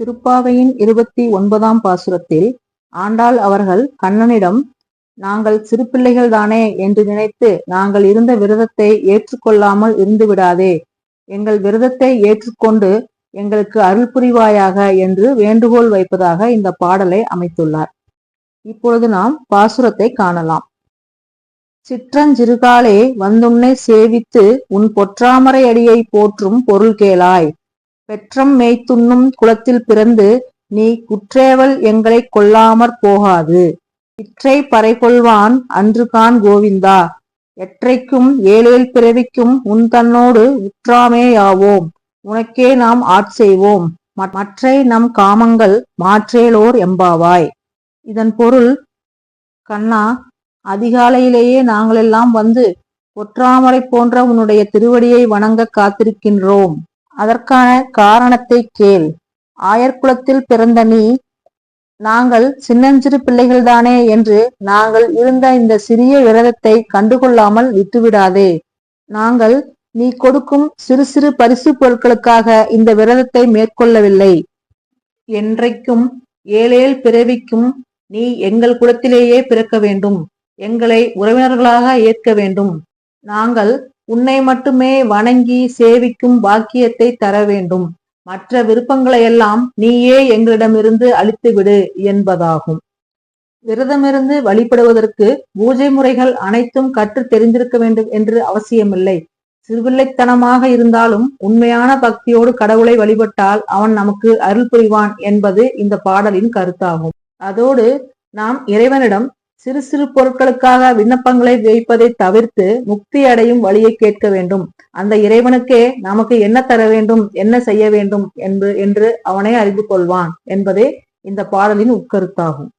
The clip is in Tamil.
திருப்பாவையின் இருபத்தி ஒன்பதாம் பாசுரத்தில் ஆண்டாள் அவர்கள் கண்ணனிடம் நாங்கள் சிறு பிள்ளைகள்தானே என்று நினைத்து நாங்கள் இருந்த விரதத்தை ஏற்றுக்கொள்ளாமல் இருந்து விடாதே. எங்கள் விரதத்தை ஏற்றுக்கொண்டு எங்களுக்கு அருள் புரிவாயாக என்று வேண்டுகோள் வைப்பதாக இந்த பாடலை அமைத்துள்ளார். இப்பொழுது நாம் பாசுரத்தை காணலாம். சிற்றஞ்சிறுகாலே வந்துன்னை சேவித்து உன் பொற்றாமரை அடியை போற்றும் பொருள் கேளாய். பெற்றம் மேய்த்துண்ணும் குலத்தில் பிறந்து நீ குற்றேவல் எங்களை கொல்லாமற் போகாது. இற்றை பறைகொள்வான் அன்று கான் கோவிந்தா. எற்றைக்கும் ஏழேல் பிறவிக்கும் உன் தன்னோடு உற்றாமேயாவோம். உனக்கே நாம் ஆட்செய்வோம் மற்றை நம் காமங்கள் மாற்றேலோர் எம்பாவாய். இதன் பொருள் கண்ணா அதிகாலையிலேயே நாங்களெல்லாம் வந்து ஒற்றாமலை போன்ற உன்னுடைய திருவடியை வணங்க காத்திருக்கின்றோம். அதற்கான காரணத்தை கேள். ஆயர்குலத்தில் பிறந்த நீ நாங்கள் சின்னஞ்சிறு பிள்ளைகள்தானே என்று நாங்கள் இருந்த இந்த சிறிய விரதத்தை கண்டுகொள்ளாமல் விட்டுவிடாதே. நாங்கள் நீ கொடுக்கும் சிறு சிறு பரிசு பொருட்களுக்காக இந்த விரதத்தை மேற்கொள்ளவில்லை. என்றைக்கும் ஏழேல் பிறவிக்கும் நீ எங்கள் குலத்திலேயே பிறக்க வேண்டும். எங்களை உறவினர்களாக ஏற்க வேண்டும். நாங்கள் உன்னை மட்டுமே வணங்கி சேவிக்கும் பாக்கியத்தை தர வேண்டும். மற்ற விருப்பங்களையெல்லாம் நீயே எங்களிடமிருந்து அழித்துவிடு என்பதாகும். விரதமிருந்து வழிபடுவதற்கு பூஜை முறைகள் அனைத்தும் கற்று தெரிந்திருக்க வேண்டும் என்று அவசியமில்லை. சிறுபிள்ளைத்தனமாக இருந்தாலும் உண்மையான பக்தியோடு கடவுளை வழிபட்டால் அவன் நமக்கு அருள் புரிவான் என்பது இந்த பாடலின் கருத்தாகும். அதோடு நாம் இறைவனிடம் சிறு சிறு பொருட்களுக்காக விண்ணப்பங்களை வைப்பதை தவிர்த்து முக்தி அடையும் வழியை கேட்க வேண்டும். அந்த இறைவனுக்கே நமக்கு என்ன தர வேண்டும் என்ன செய்ய வேண்டும் என்று என்று அவனை அறிந்து கொள்வான் என்பதே இந்த பாடலின் உட்கருத்தாகும்.